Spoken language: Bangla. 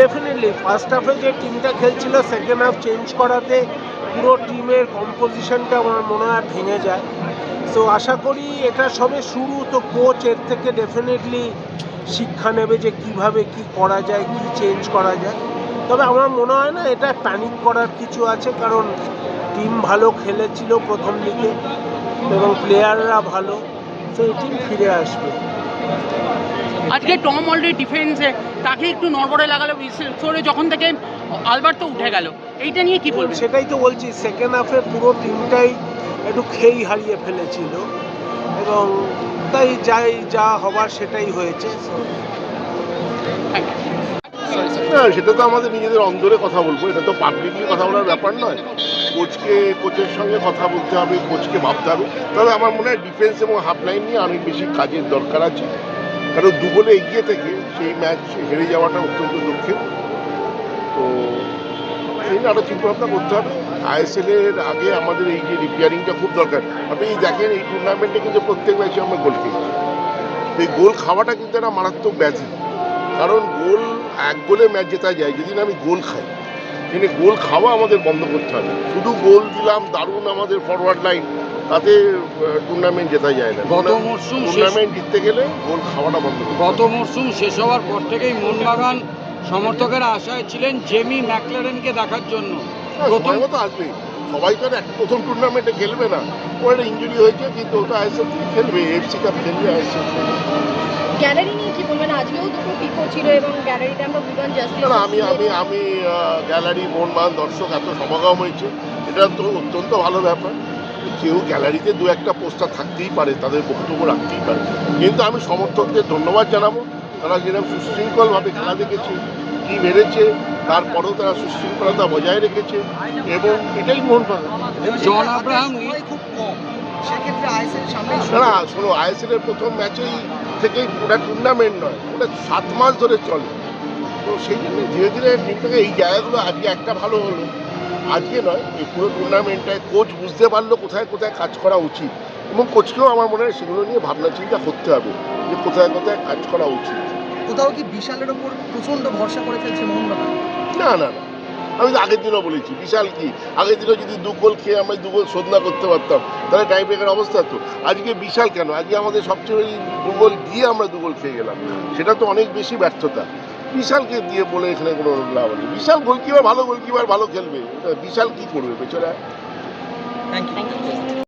ডেফিনেটলি ফার্স্ট হাফে যে টিমটা খেলছিল সেকেন্ড হাফ চেঞ্জ করাতে পুরো টিমের কম্পোজিশনটা আমার মনে হয় ভেঙে যায়। সো আশা করি এটা সবে শুরু। তো কোচ এর থেকে ডেফিনেটলি শিক্ষা নেবে যে কীভাবে কি করা যায়, কি চেঞ্জ করা যায়। তবে আমার মনে হয় না, এটা প্যানিক করার কিছু আছে, কারণ টিম ভালো খেলেছিল প্রথম দিকে এবং প্লেয়াররা ভালো। তো এই টিম ফিরে আসবে। আজকে টম অলরেডি ডিফেন্সে তাকে একটু নড়বড়ে লাগালো করে যখন থেকে আলবার্ট তো উঠে গেল এইটা নিয়ে কি বলবেন? সেটাই তো বলছি সেকেন্ড হাফে পুরো টিমটাই একটু খেই হারিয়ে ফেলেছিল এবং তাই যাই যা হবার সেটাই হয়েছে. না সেটা তো আমাদের নিজেদের অন্দরে কথা বলব এটা তো পাবলিকলি কথা বলার ব্যাপার নয়। কোচকে কোচের সঙ্গে কথা বলতে হবে কোচকে ভাবতে হবে। তবে আমার মনে হয় ডিফেন্স এবং হাফ লাইন নিয়ে অনেক বেশি কাজের দরকার আছে। কারণ দু গোলে এগিয়ে থেকে সেই ম্যাচ হেরে যাওয়াটা অত্যন্ত দুঃখের। তো সেই নিয়ে আরও চিন্তাভাবনা করতে হবে। আইএসএল এর আগে আমাদের এই যে রিপেয়ারিংটা খুব দরকার। আপনি দেখেন এই টুর্নামেন্টে কিন্তু প্রত্যেক ম্যাচে আমরা গোল খেয়েছি। এই গোল খাওয়াটা কিন্তু একটা মারাত্মক ব্যাধি। কারণ গোল এক গোলে ম্যাচ জেতা যায়, যদি না আমি গোল খাই। কিন্তু গোল খাওয়া আমাদের বন্ধ করতে হবে। শুধু গোল দিলাম, দারুণ আমাদের ফরওয়ার্ড লাইন তাতে টুর্নামেন্ট জেতা যায় না। গত মরশুম টুর্নামেন্ট জিততে গেলে গোল খাওয়াটা বন্ধ হবে। গত মরশুম শেষ হওয়ার পর থেকেই মোহনবাগান সমর্থকেরা আশায় ছিলেন জেমি ম্যাকলারেনকে দেখার জন্য। হ্যাঁ, প্রথম সময় মতো আসবে সবাই তো প্রথম টুর্নামেন্টে খেলবে না। ওর একটা ইঞ্জুরি হয়েছে কিন্তু ওটা আইএসএল থেকে খেলবে এফসি কাপ খেলবে আইএসএল গ্যালারি নিয়ে কি বলবেন? আজকেও দুটো পিকো ছিল এবং গ্যালারিতে আমরা বুগান জাস্টিস না আমি আমি আমি গ্যালারি মোহনবাগান দর্শক এত সমাগম হয়েছে। এটা তো অত্যন্ত ভালো ব্যাপার। কেউ গ্যালারিতে দু একটা পোস্টার থাকতেই পারে তাদের বক্তব্য রাখতেই পারে। কিন্তু আমি সমর্থকদের ধন্যবাদ জানাব তারা যেরকম সুশৃঙ্খলভাবে খেলা দেখেছে কি মেরেছে তারপরেও তারা সুশৃঙ্খলতা বজায় রেখেছে এবং এটাই মোহনবাগান জন আব্রাহাম খুব কম। সেক্ষেত্রে আইএসএল সামনে না না শোনো আইএসএল এর প্রথম ম্যাচেই থেকেই ওটা টুর্নামেন্ট নয় ওটা সাত মাস ধরে চলে। তো সেই জন্য ধীরে ধীরে টিমটাকে এই জায়গাগুলো আজকে একটা ভালো হলো। আজকে নয় এই পুরো টুর্নামেন্টটায় কোচ বুঝতে পারল কোথায় কোথায় কাজ করা উচিত। এবং কোচকেও আমার মনে হয় সেগুলো নিয়ে ভাবনা চিন্তা করতে হবে যে কোথায় কোথায় কাজ করা উচিত। কোথাও কি বিশালের ওপর প্রচণ্ড ভরসা করে ফেলছে মোহনবাগান না না না। আমি তো আগের দিনও বলেছি বিশাল কি? আগের দিনও যদি দু গোল খেয়ে আমরা দু গোল শোধ না করতে পারতাম তাহলে টাই ব্রেকের অবস্থা তো। আজকে বিশাল কেন? আজকে আমাদের সবচেয়ে বেশি দু গোল দিয়ে আমরা দু গোল খেয়ে গেলাম। সেটা তো অনেক বেশি ব্যর্থতা। বিশালকে দিয়ে বলে এখানে কোনো লাভ নেই। বিশাল গোলকিপার ভালো গোলকিপার ভালো খেলবে। বিশাল কি করবে পেছনে? Thank you